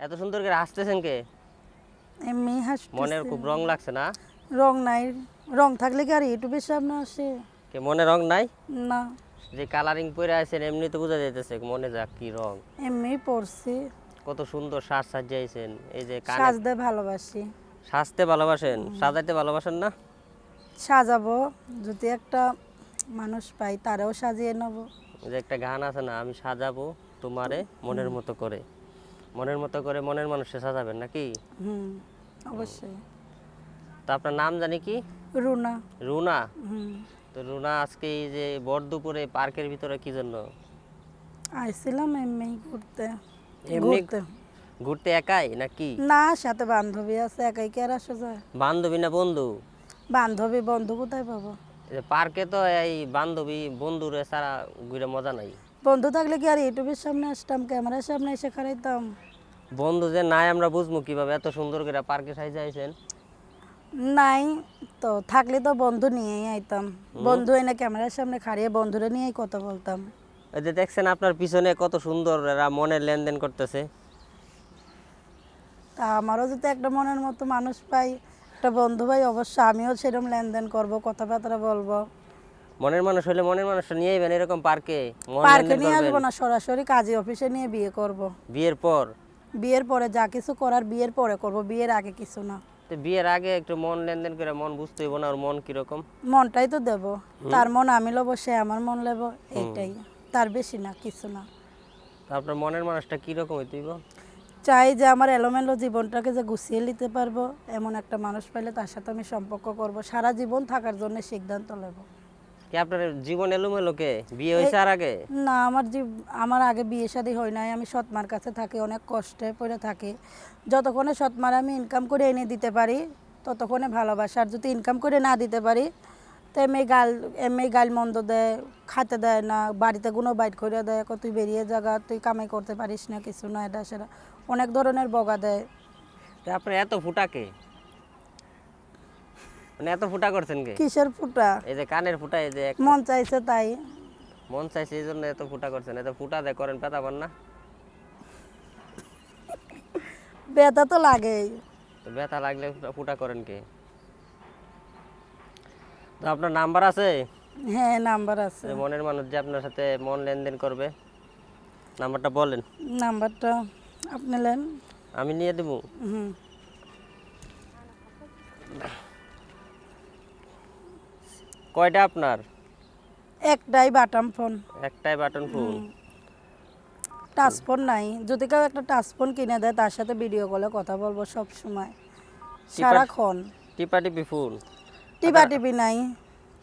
এত সুন্দর করে হাসতেছেন কে? এমনি হাসতেছি। মনের খুব রং লাগছে না? রং নাই। রং থাকলে কি আর ইউটিউবের সামনে আসে? কে মনে রং নাই? না। যে কালারিং পরে আছেন এমনি তো বোঝা যাইতেছে মনে যাক কি রং। এমনি পড়ছি কত সুন্দর সাজ সাজাইছেন এই যে কানে সাজতে ভালোবাসি। সাজতে ভালোবাসেন? সাজাইতে ভালোবাসেন না? সাজাবো। যদি একটা মানুষ পাই তারাও সাজিয়ে নেব। যে একটা গান আছে না আমি সাজাবো তোমারে মনের মতো করে। মনের মতো করে মনের মানুষে সাজাবেন নাকি? হুম অবশ্যই। তো আপনার নাম জানি কি? রুনা। রুনা? তো রুনা আজকে এই যে বর দুপুরে পার্কের ভিতরে কি জন্য? আইছিলাম এমনি ঘুরতে। এমনি ঘুরতে। একাই নাকি? না সাথে বান্ধবী আছে একাই কি আর আসা যায়? বান্ধবী না বন্ধু? বান্ধবী বন্ধু কোথায় পাবো? পার্কে তো এই বান্ধবী বন্ধুরে সারা ঘুরে মজা নাই। বন্ধু থাকলে কি আর ইউটিউবের সামনে আসতাম? ক্যামেরার সামনে এসে খারাইতাম বন্ধু যে নাই আমরা বুঝব কীভাবে? এত সুন্দর করে পার্কে সাইজে আইছেন। নাই তো থাকলে তো বন্ধু নিয়েই আইতাম। বন্ধু এনে ক্যামেরার সামনে খাড়িয়ে বন্ধুরে নিয়েই কথা বলতাম। এই যে দেখছেন আপনার পিছনে কত সুন্দর এরা মনের লেনদেন করতেছে। তা আমারও যদি একটা মনের মতো মানুষ পাই একটা বন্ধু ভাই অবশ্য আমিও সেরকম লেনদেন করব কথাবার্তা বলব। মনের মানুষ হলে মনের মানুষটা নিয়ে আইবেন এরকম পার্কে পার্কে নিয়ে। আসব না সরাসরি কাজী অফিসে নিয়ে বিয়ে করব। বিয়ের পর? বিয়ের পরে যা কিছু করার বিয়ের পরে করব বিয়ের আগে কিছু না। তো বিয়ের আগে একটু মন লেনদেন করে মন বুঝতে হইব না ওর মন কীরকম? মনটাই তো দেব। তার মন আমি লব সে আমার মন নেব এইটাই। তার বেশি না কিছু না। তো আপনার মনের মানুষটা কীরকম হইতে হইব? চাই যে আমার এলোমেলো জীবনটাকে যে গুছিয়ে নিতে পারব এমন একটা মানুষ পাইলে তার সাথে আমি সম্পর্ক করব সারা জীবন থাকার জন্য সিদ্ধান্ত নেব কি আপনার জীবন এলোমেলো কে? বিয়ে হয়েছে আর আগে? না আমার আমার আগে বিয়ে শাদী হয় নাই। আমি সৎমার কাছে থাকি অনেক কষ্টে পড়ে থাকি। যতক্ষণে সৎমার আমি ইনকাম করে এনে দিতে পারি ততক্ষণে ভালোবাসা আর যদি ইনকাম করে না দিতে পারি তো এমনি গাল এমনি গাল মন্দ দেয় খাতে দেয় না বাড়িতে কোনো বাইট করে দেয় তুই বেরিয়ে জাগা তুই কামাই করতে পারিস না কিছু না এটা সেটা। অনেক ধরনের বগা দেয়। তো আপনার এত ফুটা কে? মানে এত ফুটা করছেন কে? কিসের ফুটা? এই যে কানের ফুটা এই যে মন চাইছে তাই। মন চাইছে এই জন্য এত ফুটা করছেন। এত ফুটা দেয় করেন পেতা পান না ব্যথা তো লাগেই। তো ব্যথা লাগলে ফুটা- ফুটা করেন কে? তো আপনার নাম্বার আছে? হ্যাঁ নাম্বার আছে। মনের মানুষ যে আপনার সাথে মন লেনদেন করবে নাম্বারটা বলেন। নাম্বারটা আপনি নেন। আমি নিয়ে দেবো। হুম। কয়টা আপনার? একটাই বাটাম ফোন। একটাই বাটন ফোন। টাচ ফোন নাই। যদি কেউ একটা টাচ ফোন কিনে দেয় তার সাথে ভিডিও কলে কথা বলব সব সময়। সারাক্ষণ। টিপা টিপি ফোন। টিপা টিপি নাই।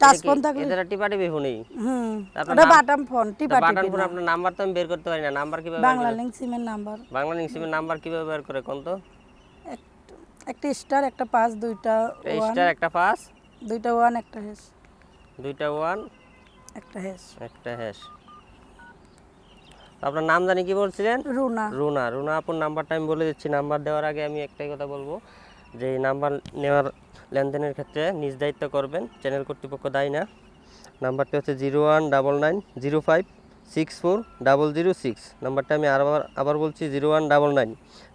টাচ ফোন থাকলে এদের টিপা টিপি ফোনই। হুম। ওটা বাটাম ফোন টিপা বাটন ফোন আপনার নাম্বার তো আমি বের করতে পারি না। নাম্বার কীভাবে বাংলা? লিঙ্ক সিমের নাম্বার। বাংলা সিমের নাম্বার কীভাবে বের করে কোন তো? একটা স্টার একটা পাঁচ দুইটা স্টার একটা পাঁচ। দুইটা ওয়ান একটা হ্যাশ দুইটা ওয়ান একটা হ্যাশ একটা হ্যাশ আপনার নাম জানি কি বলছিলেন? রুনা। রুনা। রুনা আপুর নাম্বারটা আমি বলে দিচ্ছি। নাম্বার দেওয়ার আগে আমি একটাই কথা বলব যে এই নাম্বার নেওয়ার লেনদেনের ক্ষেত্রে নিজ দায়িত্ব করবেন চ্যানেল কর্তৃপক্ষ দায়ী না। নাম্বারটা হচ্ছে zero one double nine zero five six four double zero six. নাম্বারটা আমি আবার আবার বলছি zero one double nine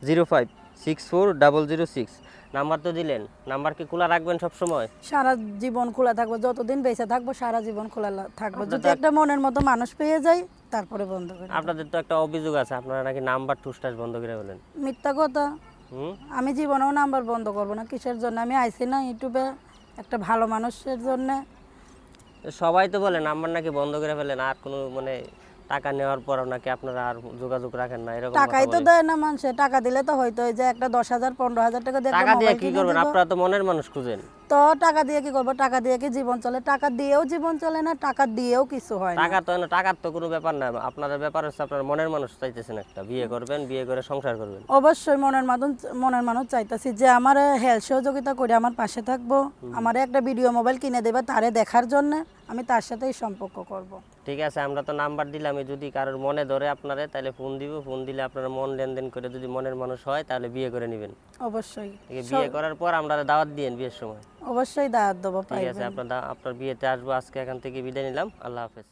zero five six four double zero six. Number তো দিলেন। নাম্বার কি খোলা রাখবেন সব সময় সারা জীবন খোলা থাকব যতদিন বেঁচে থাকব সারা জীবন খোলা থাকব। যদি একটা মনের মতো মানুষ পেয়ে যাই তারপরে বন্ধ করে। আপনাদের তো একটা অভিযোগ আছে আপনারা নাকি নাম্বার ঠুসটাস বন্ধ করে বলেন মিথ্যা কথা। আমি জীবনেও নাম্বার বন্ধ করব না কিসের জন্য? আমি আইসি না ইউটিউবে একটা ভালো মানুষের জন্য। সবাই তো বলে নাম্বার নাকি বন্ধ করে ফেলেন আর কোনো মানে টাকা নেওয়ার পর নাকি আপনারা আর যোগাযোগ রাখেন না? এরকম টাকাই তো দেয় না মানুষে। টাকা দিলে তো হয়তো ওই যে একটা দশ হাজার পনেরো হাজার টাকা দিয়ে টাকা দিয়ে কি করবেন? আপনারা তো মনের মানুষ খুঁজেন। তো টাকা দিয়ে কি করব? টাকা দিয়ে কি জীবন চলে? টাকা দিয়েও জীবন চলে না টাকা দিয়েও কিছু হয় না। টাকা তো টাকার তো কোনো ব্যাপার না। আপনাদের ব্যাপার হচ্ছে আপনার মনের মানুষ চাইতেছেন একটা। বিয়ে করবেন বিয়ে করে সংসার করবেন। অবশ্যই মনের মানুষ মনের মানুষ চাইতেছি যে আমার হেল্প সহযোগিতা করে আমার পাশে থাকব। আমার একটা ভিডিও মোবাইল কিনে দেবে তারে দেখার জন্য আমি তার সাথেই সম্পর্ক করব। ঠিক আছে আমরা তো নাম্বার দিলাম। যদি কারোর মনে ধরে আপনারে তাহলে ফোন দিব। ফোন দিলে আপনারা মন লেনদেন করে যদি মনের মানুষ হয় তাহলে বিয়ে করে নেবেন। অবশ্যই। বিয়ে করার পর আমরা দাওয়াত দিয়েন বিয়ের সময়। অবশ্যই দাওয়াত দেবো ঠিক আছে আপনার দা- আপনার বিয়েতে আসব আজকে এখান থেকে বিদায় নিলাম আল্লাহ হাফেজ।